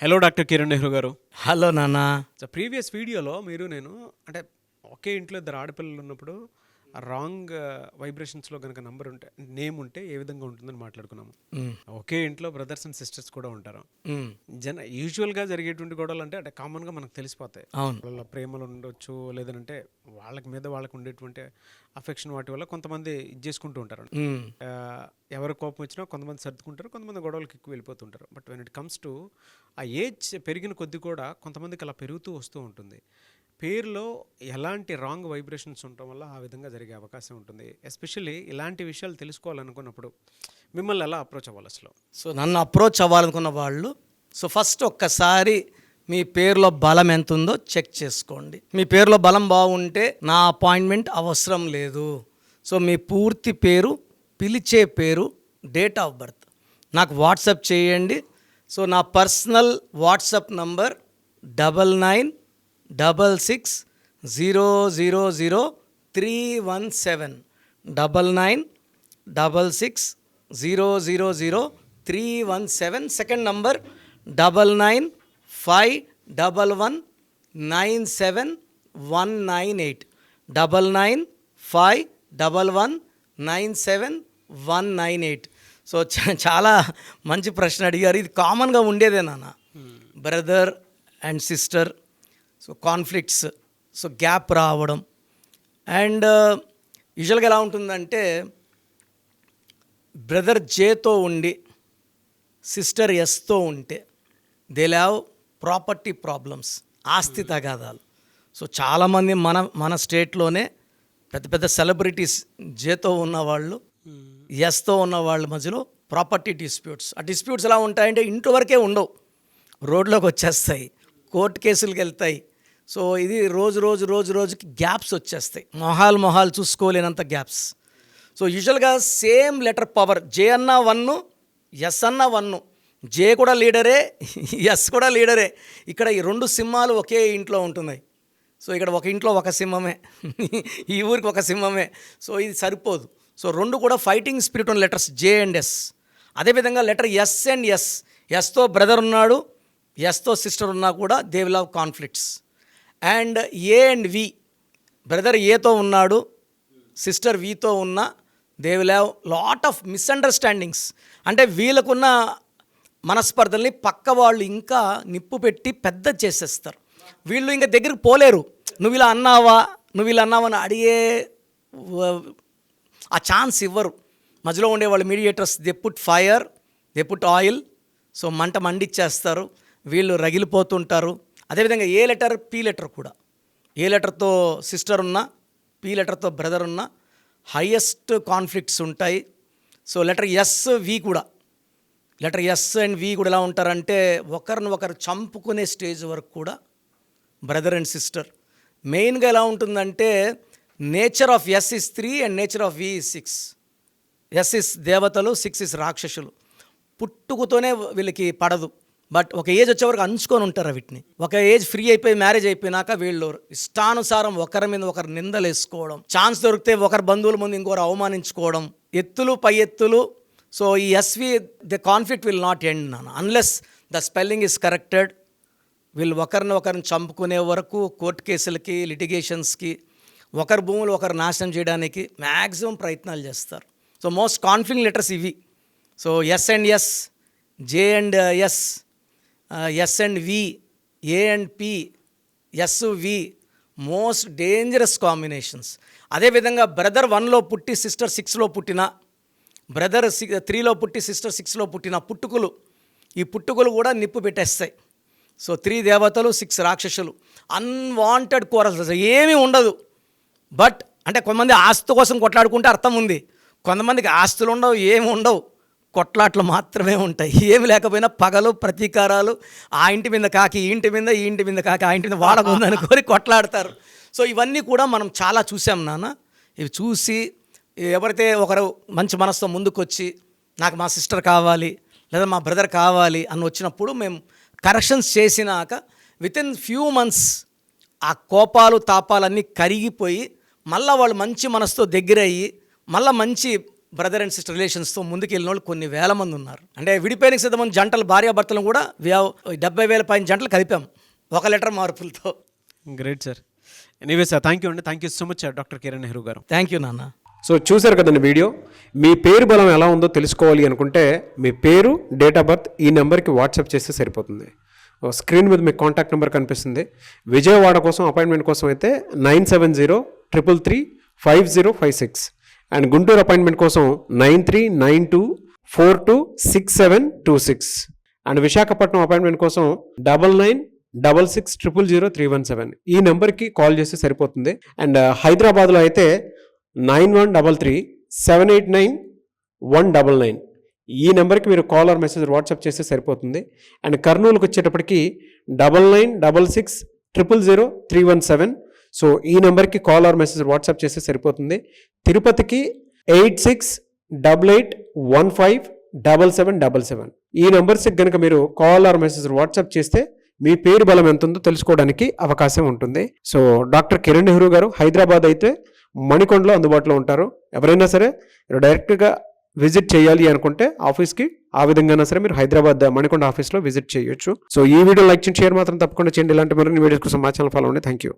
Hello doctor Kiran Nehru గారు. Hello నాన్న previous వీడియోలో మీరు నేను అంటే ఒకే ఇంట్లో ఇద్దరు ఆడపిల్లలు ఉన్నప్పుడు రాంగ్ వైబ్రేషన్స్లో కనుక నంబర్ ఉంటే నేమ్ ఉంటే ఏ విధంగా ఉంటుందని మాట్లాడుకున్నాము. ఒకే ఇంట్లో బ్రదర్స్ అండ్ సిస్టర్స్ కూడా ఉంటారు. జన యూజువల్గా జరిగేటువంటి గొడవలు అంటే అంటే కామన్గా మనకు తెలిసిపోతాయి. వాళ్ళ ప్రేమలు ఉండొచ్చు లేదంటే వాళ్ళకి మీద వాళ్ళకి ఉండేటువంటి అఫెక్షన్ వాటి వల్ల కొంతమంది ఇది చేసుకుంటూ ఉంటారు. ఎవరి కోపం వచ్చినా కొంతమంది సర్దుకుంటారు కొంతమంది గొడవలకి ఎక్కువ వెళ్ళిపోతుంటారు but when it comes to ఆ ఏజ్ పెరిగిన కొద్దీ కూడా కొంతమందికి అలా పెరుగుతూ వస్తూ ఉంటుంది. పేరులో ఎలాంటి రాంగ్ వైబ్రేషన్స్ ఉండటం వల్ల ఆ విధంగా జరిగే అవకాశం ఉంటుంది. ఎస్పెషల్లీ ఇలాంటి విషయాలు తెలుసుకోవాలనుకున్నప్పుడు మిమ్మల్ని ఎలా అప్రోచ్ అవ్వాలి అసలు? సో నన్ను అప్రోచ్ అవ్వాలనుకున్న వాళ్ళు సో ఫస్ట్ ఒక్కసారి మీ పేరులో బలం ఎంత ఉందో చెక్ చేసుకోండి. మీ పేరులో బలం బాగుంటే నా అపాయింట్మెంట్ అవసరం లేదు. సో మీ పూర్తి పేరు పిలిచే పేరు డేట్ ఆఫ్ బర్త్. నాకు వాట్సాప్ చేయండి. సో నా personal WhatsApp number double nine double six zero zero zero three one seven. Double nine double six zero zero zero three one seven. Second number double nine five double one nine seven one nine eight. Double nine five double one nine seven one nine eight. So చాలా మంచి ప్రశ్న అడిగారు. ఇది కామన్గా ఉండేదే నాన్న. Brother and sister so conflicts so gap రావడం. And యూజువల్గా ఎలా ఉంటుందంటే బ్రదర్ జేతో ఉండి సిస్టర్ ఎస్తో ఉంటే దే హ్యావ్ ప్రాపర్టీ ప్రాబ్లమ్స్ ఆస్తి తగాదాలు. సో చాలామంది మన మన స్టేట్లోనే పెద్ద పెద్ద సెలబ్రిటీస్ జేతో ఉన్న వాళ్ళు ఎస్తో ఉన్న వాళ్ళ మధ్యలో ప్రాపర్టీ డిస్ప్యూట్స్ ఆ డిస్ప్యూట్స్ ఎలా ఉంటాయంటే ఇంటి వరకే ఉండవు. రోడ్లోకి వచ్చేస్తాయి. కోర్టు కేసులకు వెళ్తాయి. సో ఇది రోజు రోజు రోజు రోజుకి గ్యాప్స్ వచ్చేస్తాయి. మొహాలు మొహాలు చూసుకోలేనంత గ్యాప్స్. సో యూజువల్గా సేమ్ లెటర్ పవర్ జే అన్న వన్ను ఎస్ అన్న వన్ను. జే కూడా లీడరే ఎస్ కూడా లీడరే. ఇక్కడ ఈ రెండు సింహాలు ఒకే ఇంట్లో ఉంటున్నాయి. సో ఇక్కడ ఒక ఇంట్లో ఒక సింహమే. ఈ ఊరికి ఒక సింహమే. సో ఇది సరిపోదు. సో రెండు కూడా ఫైటింగ్ స్పిరిట్ ఉన్న లెటర్స్ జే అండ్ ఎస్. అదేవిధంగా లెటర్ ఎస్ అండ్ ఎస్. ఎస్తో బ్రదర్ ఉన్నాడు ఎస్తో సిస్టర్ ఉన్నా కూడా they will have conflicts. And A and V. Brother ఏతో ఉన్నాడు సిస్టర్ వీతో ఉన్న they will have lot of misunderstandings అంటే వీళ్ళకున్న మనస్పర్ధల్ని పక్క వాళ్ళు ఇంకా నిప్పు పెట్టి పెద్ద చేసేస్తారు. వీళ్ళు ఇంకా దగ్గరికి పోలేరు. నువ్వు ఇలా అన్నావా నువ్వు ఇలా అన్నావా అని అడిగే ఆ ఛాన్స్ ఇవ్వరు. మధ్యలో ఉండే వాళ్ళు mediators they put fire they put oil so మంట మండిచ్చేస్తారు. వీళ్ళు రగిలిపోతుంటారు. అదేవిధంగా ఏ లెటర్ పి లెటర్ కూడా. ఏ లెటర్తో సిస్టర్ ఉన్నా పి లెటర్తో బ్రదర్ ఉన్నా హయ్యెస్ట్ కాన్ఫ్లిక్ట్స్ ఉంటాయి. సో లెటర్ ఎస్ వి కూడా. లెటర్ ఎస్ అండ్ వి కూడా ఎలా ఉంటారంటే ఒకరిని ఒకరు చంపుకునే స్టేజ్ వరకు కూడా బ్రదర్ అండ్ సిస్టర్. మెయిన్గా ఎలా ఉంటుందంటే nature of S is three and nature of V is six. S is దేవతలు సిక్స్ ఇస్ రాక్షసులు. పుట్టుకతోనే వీళ్ళకి పడదు. బట్ ఒక ఏజ్ వచ్చే వరకు అంచుకొని ఉంటారు వీటిని. ఒక ఏజ్ ఫ్రీ అయిపోయి మ్యారేజ్ అయిపోయినాక వీళ్ళు ఇష్టానుసారం ఒకరి మీద ఒకరు నిందలేసుకోవడం ఛాన్స్ దొరికితే ఒకరి బంధువుల ముందు ఇంకొకరు అవమానించుకోవడం ఎత్తులు పై ఎత్తులు. సో ఈ SV the conflict will not end నాన్న. Unless the spelling is corrected వీళ్ళు ఒకరిని ఒకరిని చంపుకునే వరకు కోర్టు కేసులకి లిటిగేషన్స్కి ఒకరి భూములు ఒకరు నాశనం చేయడానికి మ్యాక్సిమం ప్రయత్నాలు చేస్తారు. సో మోస్ట్ కాన్ఫ్లిక్ట్ లెటర్స్ ఇవి. So S and S J and S S and V A and P S V most dangerous combinations. అదేవిధంగా బ్రదర్ వన్లో పుట్టి సిస్టర్ సిక్స్లో పుట్టిన బ్రదర్ సి త్రీలో పుట్టి సిస్టర్ సిక్స్లో పుట్టిన పుట్టుకులు ఈ పుట్టుకులు కూడా నిప్పు పెట్టేస్తాయి. సో త్రీ దేవతలు సిక్స్ రాక్షసులు అన్వాంటెడ్ కోరల్స్ ఏమీ ఉండదు. బట్ అంటే కొంతమంది ఆస్తి కోసం కొట్లాడుకుంటే అర్థం ఉంది. కొంతమందికి ఆస్తులు ఉండవు ఏమి ఉండవు కొట్లాట్లు మాత్రమే ఉంటాయి. ఏమి లేకపోయినా పగలు ప్రతీకారాలు ఆ ఇంటి మీద కాకి ఈ ఇంటి మీద ఈ ఇంటి మీద కాకి ఆ ఇంటి మీద వాడకుందని కోరి కొట్లాడతారు. సో ఇవన్నీ కూడా మనం చాలా చూసాం నాన్న. ఇవి చూసి ఎవరైతే ఒకరు మంచి మనసుతో ముందుకొచ్చి నాకు మా సిస్టర్ కావాలి లేదా మా బ్రదర్ కావాలి అని వచ్చినప్పుడు మేము కరెక్షన్స్ చేసినాక విత్ ఇన్ ఫ్యూ మంత్స్ ఆ కోపాలు తాపాలన్నీ కరిగిపోయి మళ్ళీ వాళ్ళు మంచి మనసుతో దగ్గరయ్యి మళ్ళీ మంచి బ్రదర్ అండ్ సిస్టర్ రిలేషన్స్తో ముందుకు వెళ్ళిన వాళ్ళు కొన్ని వేల మంది ఉన్నారు. అంటే విడిపోయినకి సిద్ధమైన జంటలు భార్యాభర్తలను కూడా డెబ్బై వేల పైన జంటలు కలిపాం. ఒక లెటర్ మార్పులతో. Great sir anyway sir thank you అండి. Thank you so much doctor Kiran Nehru garu. Thank you నాన్న. సో చూశారు కదండి వీడియో? మీ పేరు బలం ఎలా ఉందో తెలుసుకోవాలి అనుకుంటే మీ పేరు డేట్ ఆఫ్ బర్త్ ఈ నెంబర్కి వాట్సాప్ చేస్తే సరిపోతుంది. ఓ స్క్రీన్ మీద మీకు కాంటాక్ట్ నెంబర్ కనిపిస్తుంది. విజయవాడ కోసం అపాయింట్మెంట్ కోసం అయితే nine seven zero triple three five zero five six. And Guntur appointment కోసం nine three nine two four two six seven two six. And Visakhapatnam appointment కోసం double nine double six triple zero three one seven. ఈ నెంబర్కి call చేస్తే సరిపోతుంది. And హైదరాబాద్లో అయితే nine one double three seven eight nine one double nine. ఈ నెంబర్కి మీరు కాల్ ఆర్ మెసేజ్ వాట్సాప్ చేస్తే సరిపోతుంది. అండ్ కర్నూలుకి వచ్చేటప్పటికి double nine double six triple zero three one seven so ఈ నెంబర్కి కాల్ ఆర్ మెసేజ్ వాట్సాప్ చేస్తే సరిపోతుంది. తిరుపతికి eight six double eight one five double seven double seven. ఈ నెంబర్స్కి కనుక మీరు కాల్ ఆర్ మెసేజ్ వాట్సాప్ చేస్తే మీ పేరు బలం ఎంత ఉందో తెలుసుకోవడానికి అవకాశం ఉంటుంది. సో డాక్టర్ కిరణ్ నెహ్రూ గారు హైదరాబాద్ అయితే మణికొండలో అందుబాటులో ఉంటారు. ఎవరైనా సరే మీరు డైరెక్ట్గా విజిట్ చేయాలి అనుకుంటే ఆఫీస్కి ఆ విధంగా సరే మీరు హైదరాబాద్ మణికొండ ఆఫీస్లో విజిట్ చేయొచ్చు. సో ఈ వీడియో లైక్ చేయండి షేర్ మాత్రం తప్పకుండా చేయండి. ఇలాంటి మరిన్ని వీడియోస్ కోసం మా ఛానల్ ఫాలో అండి థ్యాంక్ యూ